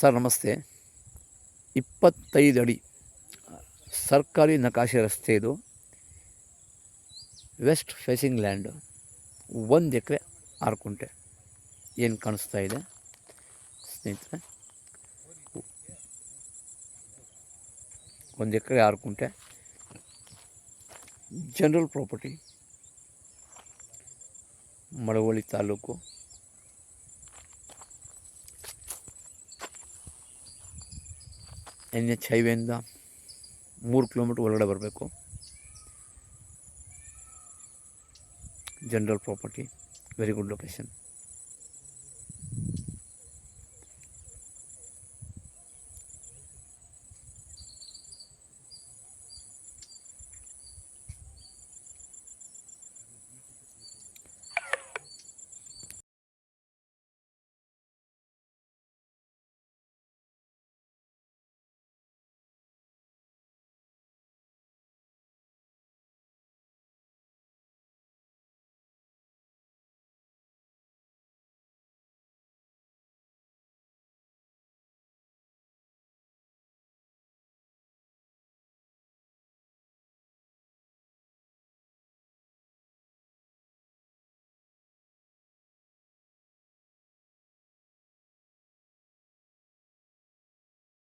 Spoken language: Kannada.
ಸರ್ ನಮಸ್ತೆ. ಇಪ್ಪತ್ತೈದು ಅಡಿ ಸರ್ಕಾರಿ ನಕಾಶೆ ರಸ್ತೆ ಇದು. ವೆಸ್ಟ್ ಫೇಸಿಂಗ್ ಲ್ಯಾಂಡ್ ಒಂದು ಎಕರೆ ಆರು ಕುಂಟೆ. ಏನು ಕಾಣಿಸ್ತಾ ಇದೆ? ಸ್ನೇಹಿತರೆ, ಒಂದು ಎಕರೆ ಆರು ಕುಂಟೆ. General property, Malavalli taluk. N H ಹೈವೇಯಿಂದ ಮೂರು ಕಿಲೋಮೀಟ್ರ್ ಒಳಗಡೆ ಬರಬೇಕು. General property very good location